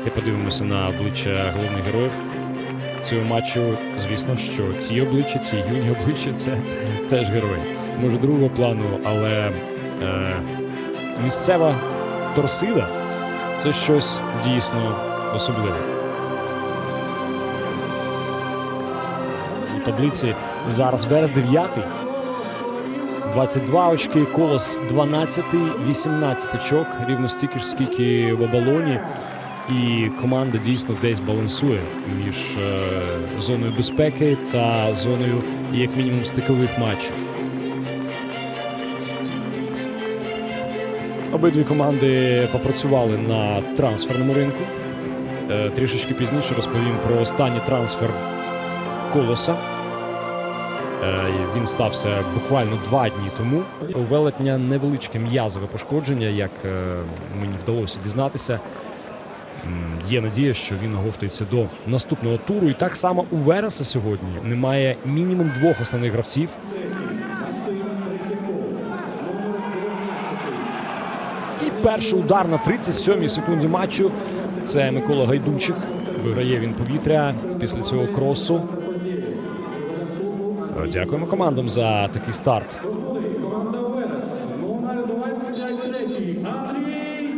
Давайте подивимося на обличчя головних героїв цього матчу. Звісно, що ці обличчя, ці юні обличчя це теж герої. Може, другого плану, але е, місцева торсида це щось дійсно особливе. У таблиці зараз Верес 9. 22 очки, колос 12, 18 очок, рівно стільки ж, скільки в оболоні. І команда дійсно десь балансує між е, зоною безпеки та зоною, як мінімум, стикових матчів. Обидві команди попрацювали на трансферному ринку. Е, Трішечки пізніше розповім про останній трансфер колоса. Е, Він стався буквально два дні тому. У велетня невеличке м'язове пошкодження, як мені вдалося дізнатися. Є надія, що він оговтується до наступного туру. І так само у Вереса сьогодні немає мінімум двох основних гравців. І перший удар на 37-й секунді матчу. Це Микола Гайдучик. Виграє він повітря після цього кросу. Дякуємо командам за такий старт. Команда Верес, номер 23, Андрій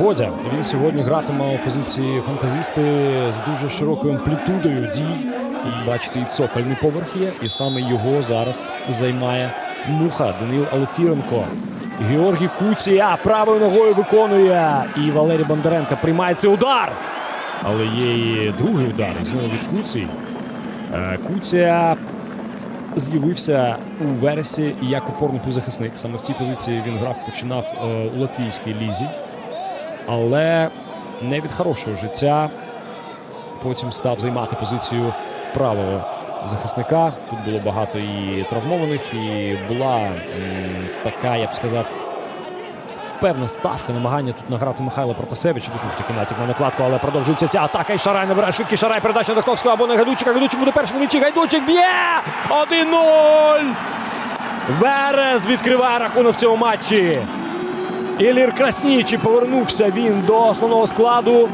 Годя. Він сьогодні гратиме у позиції фантазісти з дуже широкою амплітудою дій. І бачите, і цокольний поверх є, і саме його зараз займає муха Данил Алефіренко. Георгій Куція правою ногою виконує. І Валерій Бондаренко приймає цей удар. Але є і другий удар. І знову від Куції. Е, Куція з'явився у вересі як опорний півзахисник. Саме в цій позиції він грав, починав е, у латвійській лізі але не від хорошого життя. Потім став займати позицію правого захисника. Тут було багато і травмованих, і була така, я б сказав, певна ставка, намагання тут награти Михайла Протасевича. Дуже таки натяк на накладку, але продовжується ця атака. І Шарай набирає швидкий Шарай. Передача на Дахновського або на Гайдучика. Гайдучик буде першим м'ячі. Гайдучик б'є! 1-0! Верес відкриває рахунок в цьому матчі. Ілір Краснічі повернувся він до основного складу.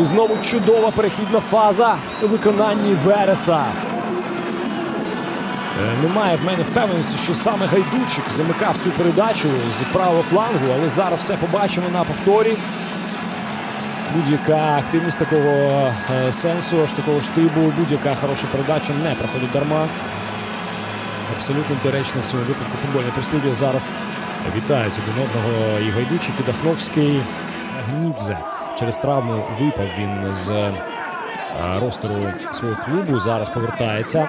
І знову чудова перехідна фаза у виконанні Вереса. Е, Немає в мене впевненості, що саме Гайдучик замикав цю передачу з правого флангу, але зараз все побачимо на повторі. Будь-яка активність такого е, сенсу, аж такого штибу, будь-яка хороша передача не проходить дарма. Абсолютно доречно в цьому випадку футбольне прислів'я зараз вітають один одного і Гайдучик, і Дахновський. Гнідзе через травму випав він з е, ростеру свого клубу. Зараз повертається.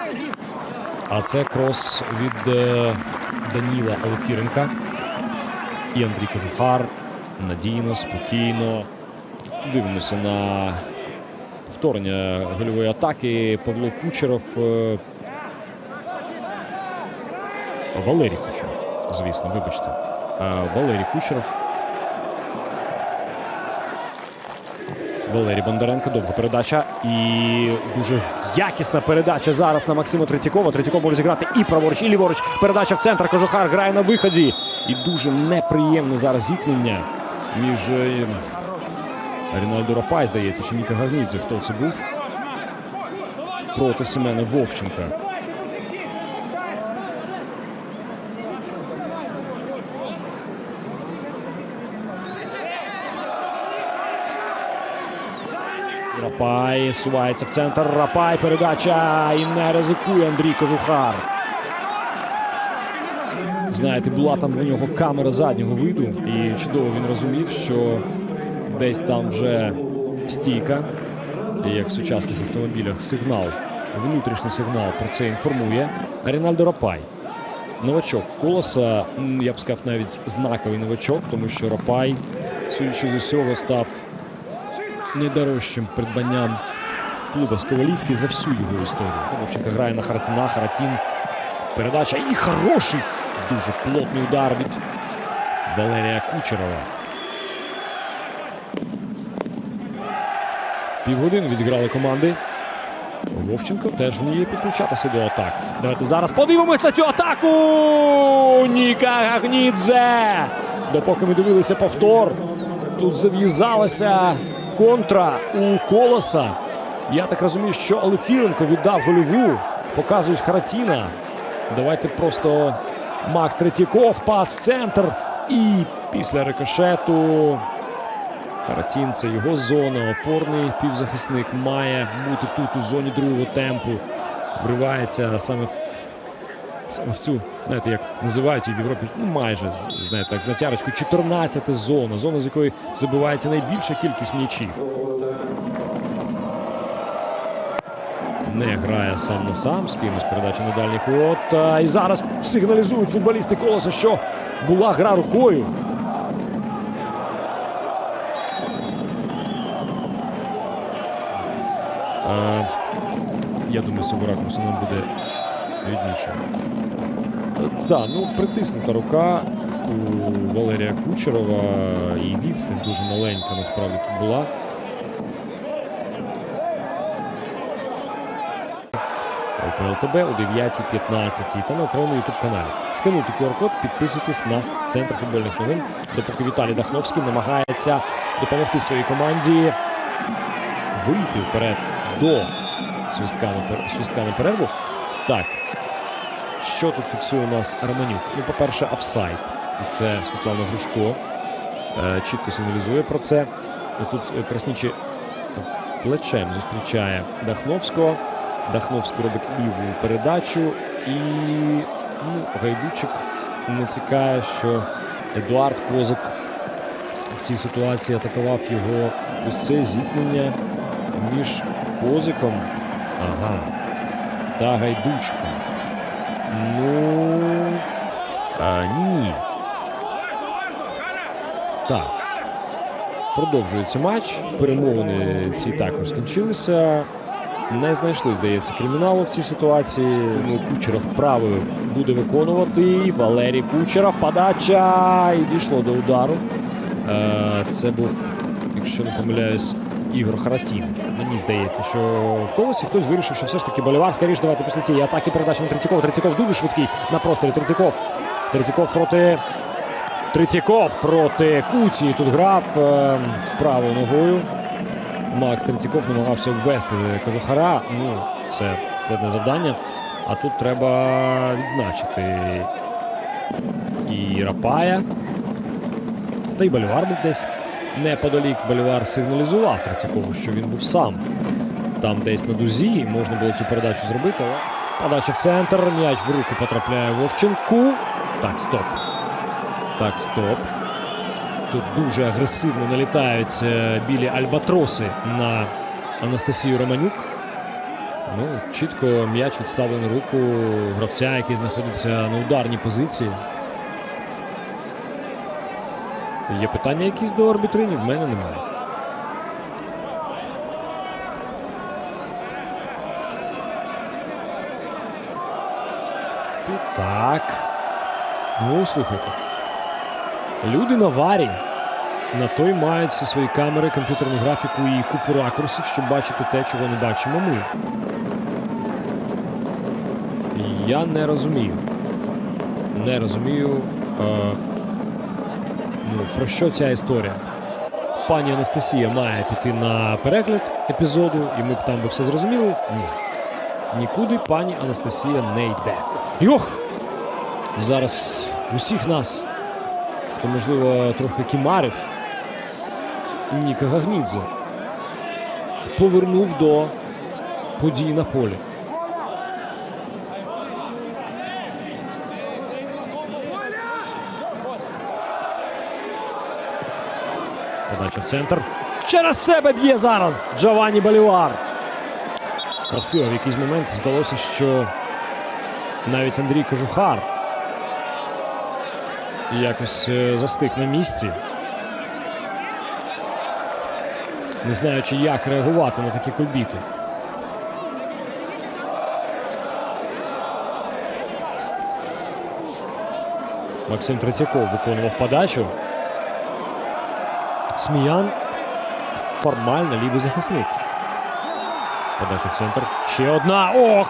А це крос від е, Даніла Олефіренка. І Андрій Кожухар. Надійно, спокійно. Дивимося на повторення гольової атаки. Павло Кучеров. е, Валерій Кучеров, звісно, вибачте. Валерій Кучеров. Валерій Бондаренко, довга передача. І дуже якісна передача зараз на Максима Третьякова. Третьяков може зіграти і праворуч, і ліворуч. Передача в центр. Кожухар грає на виході. І дуже неприємне зараз зіткнення між е, Рінальдо Рапай, здається, чи Ніка Гарнідзе. Хто це був? Проти Семена Вовченка. Рапай сувається в центр. Рапай передача. І не ризикує Андрій Кожухар. Знаєте, була там у нього камера заднього виду, і чудово він розумів, що десь там вже стійка, як в сучасних автомобілях, сигнал, внутрішній сигнал про це інформує. Рінальдо Рапай. Новачок колоса, я б сказав, навіть знаковий новачок, тому що Рапай, судячи з усього, став найдорожчим придбанням клуба з Ковалівки за всю його історію. Вовченка грає на Харатіна. Харатін. Передача і хороший. Дуже плотний удар від Валерія Кучерова. Півгодини відіграли команди. Вовченко теж вміє підключатися до атак. Давайте зараз подивимось на цю атаку. Ніка Гагнідзе. Допоки ми дивилися повтор, тут зав'язалася контра у колоса. Я так розумію, що Алефіренко віддав гольову. Показують Харатіна. Давайте просто Макс Третьяков, пас в центр. І після рикошету Харатін це його зона. Опорний півзахисник має бути тут у зоні другого темпу. Вривається саме в, саме в цю, знаєте, як називають в Європі, ну майже знаєте, так, з натярочкою 14 зона. Зона, з якої забивається найбільша кількість м'ячів. Не грає сам на сам з кимось передача на дальній кут. І зараз сигналізують футболісти колоса, що була гра рукою. Я думаю, цього нам буде видніше. Так, ну притиснута рука у Валерія Кучерова і відстань дуже маленька насправді тут була. ЛТБ о 9.15 та на окремому ютуб каналі. Скануйте QR-код, підписуйтесь на центр футбольних новин. Допоки Віталій Дахновський намагається допомогти своїй команді вийти вперед до свистка на перерву. Так, що тут фіксує у нас Романюк? Ну, по-перше, офсайд. І це Світлана Грушко е, чітко сигналізує про це. Тут е, Краснічі плечем зустрічає Дахновського. Дахновський робить ліву передачу. І ну, Гайдучик не цікає, що Едуард Козик в цій ситуації атакував його це зіткнення між Козиком ага, та Гайдучиком. Ну а, ні. Так. Продовжується матч. Перемовини ці також скінчилися. Не знайшли, здається, криміналу в цій ситуації. Ну, Кучеров правою буде виконувати. Валерій Кучеров. Подача. І дійшло до удару. Е, Це був, якщо не помиляюсь, Ігор Харатін. Мені здається, що в колосі хтось вирішив, що все ж таки Болівар. Скоріше давайте після цієї атаки передача на Третьякова. Третьяков дуже швидкий на просторі. Третьяков. Третьяков проти. Третьяков проти Куці. Тут грав е, правою ногою. Макс Третьяков намагався обвести Кожухара. Ну, це складне завдання. А тут треба відзначити і Рапая. Та й Болівар був десь неподалік. Болівар сигналізував Третьякову, що він був сам. Там десь на дузі можна було цю передачу зробити, але подача в центр. М'яч в руку потрапляє Вовченку. Так, стоп. Так, стоп. Тут дуже агресивно налітають білі альбатроси на Анастасію Романюк. Ну, чітко м'яч відставлений руку гравця, який знаходиться на ударній позиції. Є питання якісь до арбітринів? В мене немає. Так. Ну, слухайте. Люди на варі. На той мають всі свої камери, комп'ютерну графіку і купу ракурсів, щоб бачити те, чого не бачимо ми. Я не розумію. Не розумію, е, ну, про що ця історія. Пані Анастасія має піти на перегляд епізоду, і ми б там би все зрозуміли. Ні. Нікуди пані Анастасія не йде. Йох! Зараз усіх нас хто, можливо, трохи кімарив, Ніка Гагнідзе повернув до подій на полі. Подача в центр. Через себе б'є зараз Джованні Болівар. Красиво в якийсь момент здалося, що навіть Андрій Кожухар якось е, застиг на місці. Не знаючи, як реагувати на такі кульбіти. Максим Третьяков виконував подачу. Сміян формально лівий захисник. Подача в центр. Ще одна. Ох!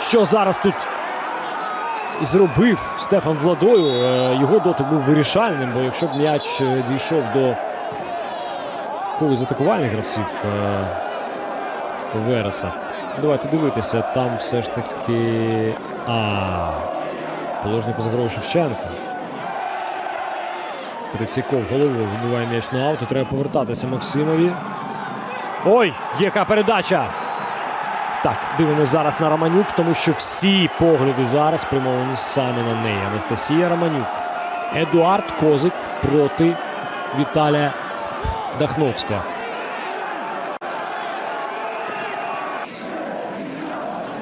Що зараз тут зробив Стефан Владою. Е, Його дотик був вирішальним, бо якщо б м'яч е, дійшов до кого із атакувальних гравців е, Вереса. Давайте дивитися, там все ж таки. А. Положення поза грою Шевченка. Триціков головою вибиває м'яч на аут. Треба повертатися Максимові. Ой, яка передача! Так, дивимося зараз на Романюк, тому що всі погляди зараз спрямовані саме на неї. Анастасія Романюк. Едуард Козик проти Віталія Дахновська.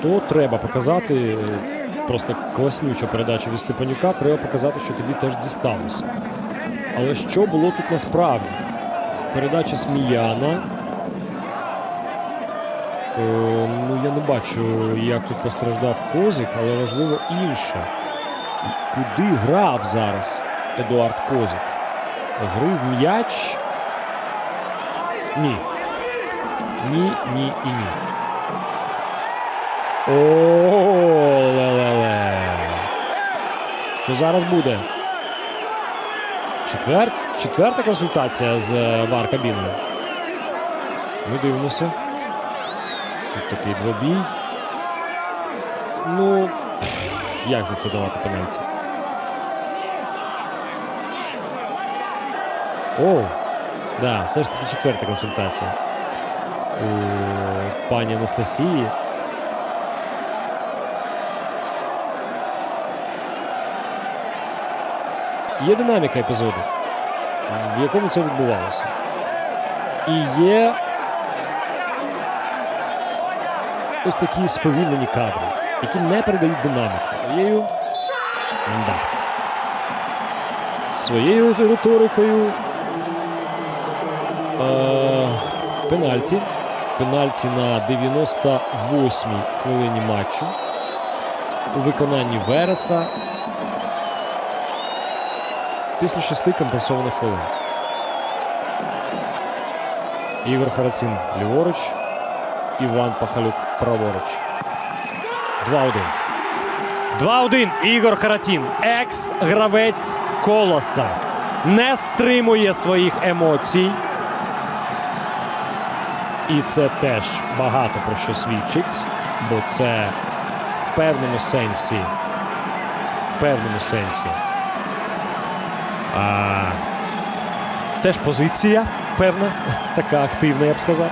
То треба показати. е, Просто класнюча передача від Степанюка. Треба показати, що тобі теж дісталося. Але що було тут насправді? Передача Сміяна. Е, ну, я не бачу, як тут постраждав Козик, але важливо інше. Куди грав зараз Едуард Козик? Грив м'яч. Ні. Ні, ні і ні. О, ле-ле-ле. Що зараз буде? Четвер... Четверта консультація з е, вар кабіною. Ми дивимося. Тут такий двобій. Ну, як за це давати пенальті? О, да, все ж таки четверта консультація. У пані Анастасії. Є динаміка епізоду, в якому це відбувалося. І є ось такі сповільнені кадри, які не передають динаміки. Своєю да. своєю риторикою е, пенальті. Пенальті на 98-й хвилині матчу у виконанні Вереса після шести компенсованих хвилин. Ігор Харацін ліворуч. Іван Пахалюк праворуч. 2-1. 2-1. Ігор Харатін. Екс-гравець колоса. Не стримує своїх емоцій. І це теж багато про що свідчить, бо це в певному сенсі. В певному сенсі. А, теж позиція певна, така активна, я б сказав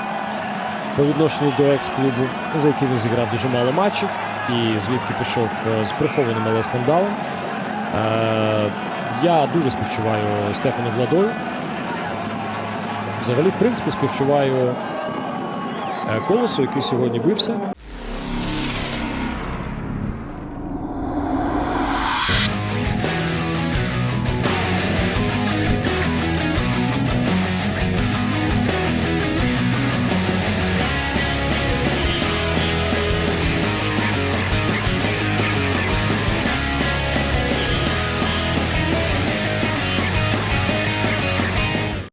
по відношенню до екс-клубу, за який він зіграв дуже мало матчів, і звідки пішов е, з прихованим але скандалом. Е, я дуже співчуваю Стефану Владою. Взагалі, в принципі, співчуваю е, колесу, який сьогодні бився.